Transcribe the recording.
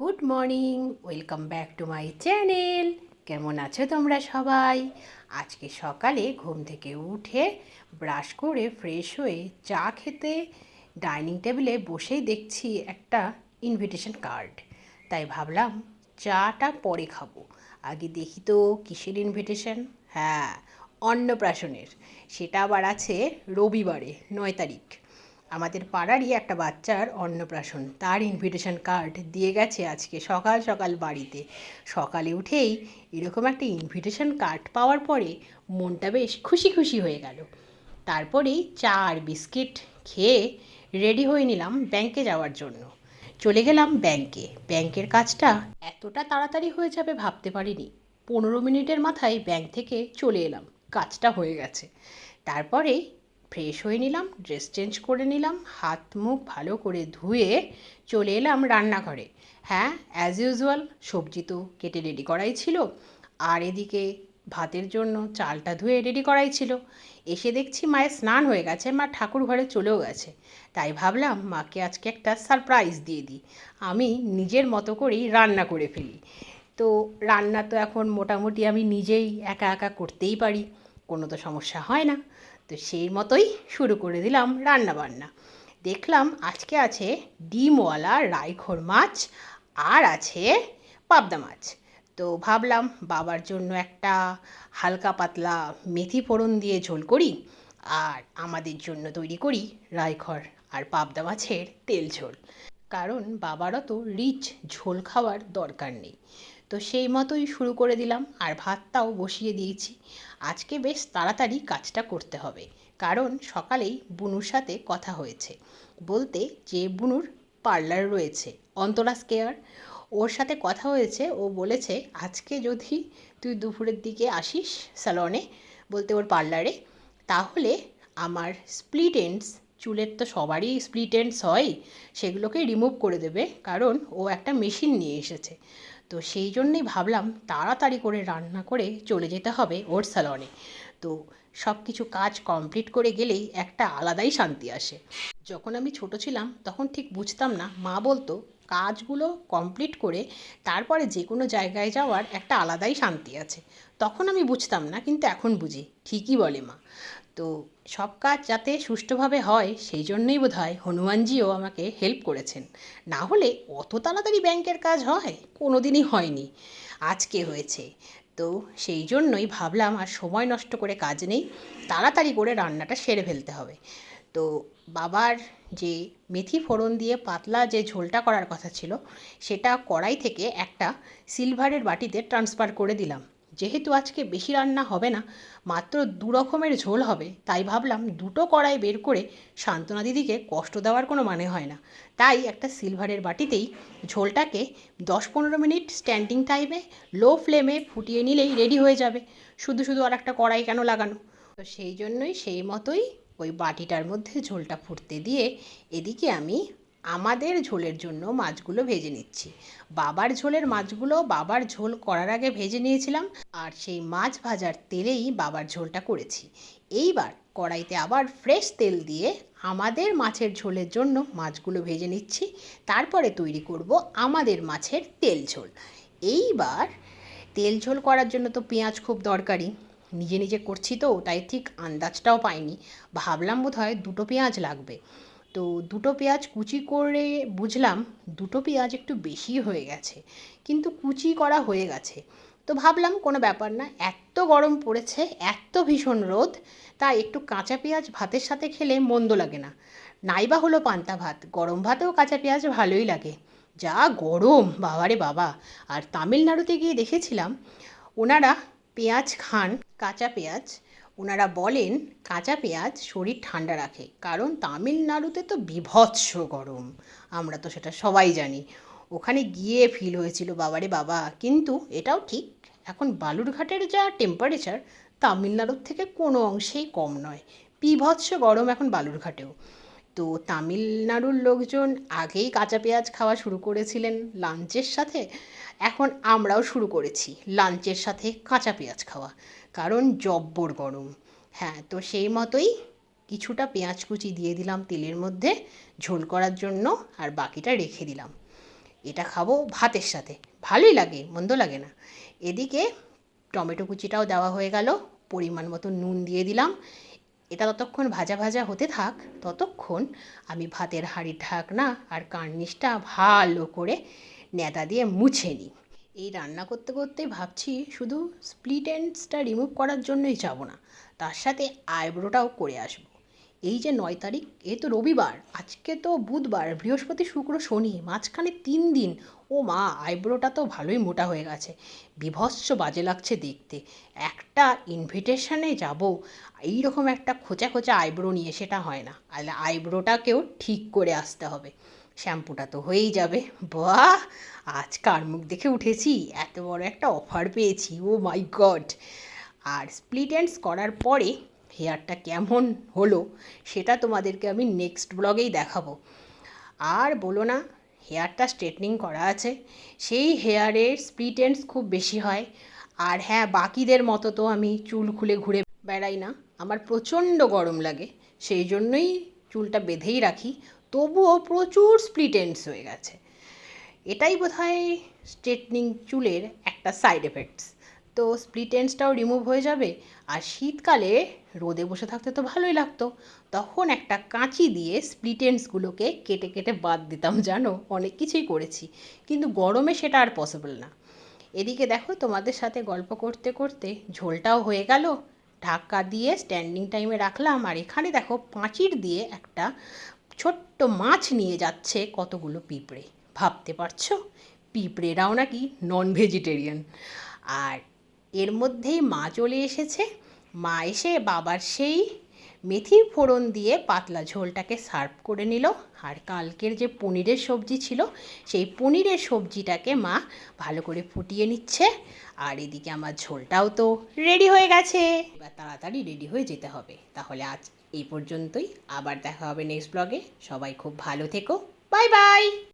Good morning, welcome back to my channel. কেমন আছো তোমরা সবাই? আজকে সকালে ঘুম থেকে উঠে ব্রাশ করে ফ্রেশ হয়ে চা খেতে ডাইনিং টেবিলে বসেই দেখছি একটা ইনভিটেশন কার্ড তাই ভাবলাম চাটা পরে খাব। আগে দেখি তো কিসের ইনভিটেশন হ্যাঁ অন্নপ্রাশনের। সেটা আবার আছে রবিবারে, নয় তারিখ। আমাদের পাড়ারই একটা বাচ্চার অন্নপ্রাশন। তার ইনভিটেশন কার্ড দিয়ে গেছে আজকে সকাল সকাল বাড়িতে। সকালে উঠেই এরকম একটা ইনভিটেশন কার্ড পাওয়ার পরে মনটা বেশ খুশি খুশি হয়ে গেল। তারপরেই চা আর বিস্কিট খেয়ে রেডি হয়ে নিলাম ব্যাংকে যাওয়ার জন্য। চলে গেলাম ব্যাংকে ব্যাংকের কাজটা এতটা তাড়াতাড়ি হয়ে যাবে ভাবতে পারিনি। পনেরো মিনিটের মাথায় ব্যাংক থেকে চলে এলাম। কাজটা হয়ে গেছে। তারপরে ফ্রেশ হয়ে নিলাম ড্রেস চেঞ্জ করে নিলাম, হাত মুখ ভালো করে ধুয়ে চলে এলাম রান্নাঘরে। হ্যাঁ অ্যাজ ইউজুয়াল সবজি তো কেটে রেডি করাই ছিল, আর এদিকে ভাতের জন্য চালটা ধুয়ে রেডি করাই ছিল। এসে দেখছি মায়ের স্নান হয়ে গেছে, মা ঠাকুর ঘরে চলেও গেছে। তাই ভাবলাম, মাকে আজকে একটা সারপ্রাইজ দিয়ে দিই। আমি নিজের মতো করেই রান্না করে ফেলি। তো রান্না তো এখন মোটামুটি আমি নিজেই একা একা করতেই পারি। কোনো তো সমস্যা হয় না। তো সেই মতোই শুরু করে দিলাম রান্না বান্না দেখলাম আজকে আছে ডিমওয়ালা রাইখোর মাছ আর আছে পাবদা মাছ। তো ভাবলাম বাবার জন্য একটা হালকা পাতলা মেথি ফোড়ন দিয়ে ঝোল করি আর আমাদের জন্য তৈরি করি রাইখর আর পাবদা মাছের তেল ঝোল। কারণ বাবারও তো রিচ ঝোল খাওয়ার দরকার নেই। তো সেই মতোই শুরু করে দিলাম আর ভাতটাও বসিয়ে দিয়েছি। আজকে বেশ তাড়াতাড়ি কাজটা করতে হবে, কারণ সকালেই বুনুর সাথে কথা হয়েছে। বলতে যে বুনুর পার্লার রয়েছে অন্তরা স্কেয়ার ওর সাথে কথা হয়েছে, ও বলেছে, আজকে যদি তুই দুপুরের দিকে আসিস স্যালনে বলতে ওর পার্লারে, তাহলে আমার স্প্লিট এন্ডস চুলের তো সবারই স্প্লিট এন্ডস হয় সেগুলোকে রিমুভ করে দেবে, কারণ ও একটা মেশিন নিয়ে এসেছে। তো সেই জন্যই ভাবলাম তাড়াতাড়ি করে রান্না করে চলে যেতে হবে ওর স্যালনে তো সব কিছু কাজ কমপ্লিট করে গেলেই একটা আলাদাই শান্তি আসে। যখন আমি ছোট ছিলাম, তখন ঠিক বুঝতাম না, মা বলতো, কাজগুলো কমপ্লিট করে তারপরে যে কোনো জায়গায় যাওয়ার একটা আলাদাই শান্তি আছে। তখন আমি বুঝতাম না, কিন্তু এখন বুঝি, ঠিকই বলে মা। তো সব কাজ যাতে সুষ্ঠুভাবে হয়, সেই জন্যই বোধ হয় হনুমানজিও আমাকে হেল্প করেছেন। না হলে অত তাড়াতাড়ি ব্যাংকের কাজ হয়? কোনো দিনই হয়নি আজকে হয়েছে? তো সেই জন্যই ভাবলাম আর সময় নষ্ট করে কাজ নেই, তাড়াতাড়ি করে রান্নাটা সেরে ফেলতে হবে। তো বাবার যে মেথি ফোড়ন দিয়ে পাতলা যে ঝোলটা করার কথা ছিল, সেটা কড়াই থেকে একটা সিলভারের বাটিতে ট্রান্সফার করে দিলাম। যেহেতু আজকে বেশি রান্না হবে না, মাত্র দু রকমের ঝোল হবে, তাই ভাবলাম দুটো কড়াই বের করে সান্ত্বনা দিদিকে কষ্ট দেওয়ার কোনো মানে হয় না। তাই একটা সিলভারের বাটিতেই ঝোলটাকে দশ পনেরো মিনিট স্ট্যান্ডিং টাইমে লো ফ্লেমে ফুটিয়ে নিলেই রেডি হয়ে যাবে, শুধু শুধু আর একটা কড়াই কেন লাগানো। তো সেই জন্যই সেই মতোই ওই বাটিটার মধ্যে ঝোলটা ফুটতে দিয়ে এদিকে আমি আমাদের ঝোলের জন্য মাছগুলো ভেজে নিচ্ছি। বাবার ঝোলের মাছগুলো বাবার ঝোল করার আগে ভেজে নিয়েছিলাম আর সেই মাছ ভাজার তেলেই বাবার ঝোলটা করেছি। এইবার কড়াইতে আবার ফ্রেশ তেল দিয়ে আমাদের মাছের ঝোলের জন্য মাছগুলো ভেজে নিচ্ছি। তারপরে তৈরি করব আমাদের মাছের তেল ঝোল। এইবার তেল ঝোল করার জন্য তো পেঁয়াজ খুব দরকারি। নিজে নিজে করছি তো, তাই ঠিক আন্দাজটাও পাইনি। ভাবলাম বোধ হয় দুটো পেঁয়াজ লাগবে। তো দুটো পেঁয়াজ কুচি করে বুঝলাম দুটো পেঁয়াজ একটু বেশি হয়ে গেছে, কিন্তু কুচি করা হয়ে গেছে। তো ভাবলাম কোনো ব্যাপার না, এত গরম পড়েছে, এত ভীষণ রোদ, তাই একটু কাঁচা পেঁয়াজ ভাতের সাথে খেলে মন্দ লাগে না। নাইবা হলো পান্তা ভাত, গরম ভাতেও কাঁচা পেঁয়াজ ভালোই লাগে। যা গরম, বাবারে বাবা। আর তামিলনাড়ুতে গিয়ে দেখেছিলাম, ওনারা পেঁয়াজ খান, কাঁচা পেঁয়াজ ওনারা বলেন, কাঁচা পেঁয়াজ শরীর ঠান্ডা রাখে, কারণ তামিলনাড়ুতে তো বিভৎস গরম। আমরা তো সেটা সবাই জানি। ওখানে গিয়ে ফিল হয়েছিল, বাবারে বাবা, কিন্তু এটাও ঠিক, এখন বালুরঘাটের যা টেম্পারেচার তামিলনাড়ুর থেকে কোনো অংশেই কম নয়। বিভৎস গরম এখন বালুরঘাটেও। তো তামিলনাড়ুর লোকজন আগেই কাঁচা পেঁয়াজ খাওয়া শুরু করেছিলেন লাঞ্চের সাথে। এখন আমরাও শুরু করেছি লাঞ্চের সাথে কাঁচা পেঁয়াজ খাওয়া, কারণ জব্বর গরম। হ্যাঁ তো সেই মতোই কিছুটা পেঁয়াজ কুচি দিয়ে দিলাম তেলের মধ্যে, ঝোল করার জন্য আর বাকিটা রেখে দিলাম। এটা খাব ভাতের সাথে, ভালোই লাগে, মন্দ লাগে না। এদিকে টমেটো কুচিটাও দেওয়া হয়ে গেল, পরিমাণ মতো নুন দিয়ে দিলাম। এটা ততক্ষণ ভাজা ভাজা হতে থাক, ততক্ষণ আমি ভাতের হাঁড়ির ঢাকনা আর কার্নিশটা ভালো করে নেতা দিয়ে মুছে নিই। এই রান্না করতে করতে ভাবছি শুধু স্প্লিট এন্ডসটা রিমুভ করার জন্যই যাব না, তার সাথে আইব্রোটাও করে আসব। এই যে নয় তারিখ, এ তো রবিবার, আজকে তো বুধবার, বৃহস্পতি, শুক্র, শনি, মাঝখানে তিন দিন। ও মা, আইব্রোটা তো ভালোই মোটা হয়ে গেছে। বিভৎস বাজে লাগছে দেখতে। একটা ইনভিটেশনে যাব, এইরকম একটা খোঁচা খোঁচা আইব্রো নিয়ে সেটা হয় না। আইব্রোটাকেও ঠিক করে আসতে হবে। শ্যাম্পুটা তো হয়েই যাবে। বাহ! আজ কার মুখ দেখে উঠেছি? এত বড় একটা অফার পেয়েছি। Oh my god! আর স্প্লিট এন্ডস করার পরে হেয়ারটা কেমন হলো সেটা তোমাদেরকে আমি নেক্সট ব্লগেই দেখাবো। আর বলো না, হেয়ারটা স্ট্রেটনিং করা আছে, সেই হেয়ারের স্প্লিট খুব বেশি হয়। আর হ্যাঁ বাকিদের মতো তো আমি চুল খুলে ঘুরে বেড়াই না, আমার প্রচণ্ড গরম লাগে, সেই জন্যই চুলটা বেঁধেই রাখি, তবুও প্রচুর স্প্লিট হয়ে গেছে। এটাই বোধহয় স্ট্রেটনিং চুলের একটা সাইড এফেক্টস তো স্প্লিট এন্ডসটাও রিমুভ হয়ে যাবে। আর শীতকালে রোদে বসে থাকতে তো ভালোই লাগতো। তখন একটা কাঁচি দিয়ে স্প্লিট এন্ডসগুলোকে কেটে কেটে বাদ দিতাম, জানো? অনেক কিছুই করেছি। কিন্তু গরমে সেটা আর পসিবল না। এদিকে দেখো, তোমাদের সাথে গল্প করতে করতে ঝোলটাও হয়ে গেল। ঢাকা দিয়ে স্ট্যান্ডিং টাইমে রাখলাম। আর এখানে দেখো, পাঁচির দিয়ে একটা ছোট্ট মাছ নিয়ে যাচ্ছে কতগুলো পিঁপড়ে। ভাবতে পারছ? পিঁপড়েরাও নাকি নন ভেজিটেরিয়ান আর এর মধ্যেই মা চলে এসেছে। মা এসে বাবার সেই মেথি ফোড়ন দিয়ে পাতলা ঝোলটাকে সার্ভ করে নিল। আর কালকের যে পনিরের সবজি ছিল, সেই পনিরের সবজিটাকে মা ভালো করে ফুটিয়ে নিচ্ছে। আর এদিকে আমার ঝোলটাও তো রেডি হয়ে গেছে। এবার তাড়াতাড়ি রেডি হয়ে যেতে হবে। তাহলে আজ এই পর্যন্তই। আবার দেখা হবে নেক্সট ব্লগে। সবাই খুব ভালো থেকো। Bye bye!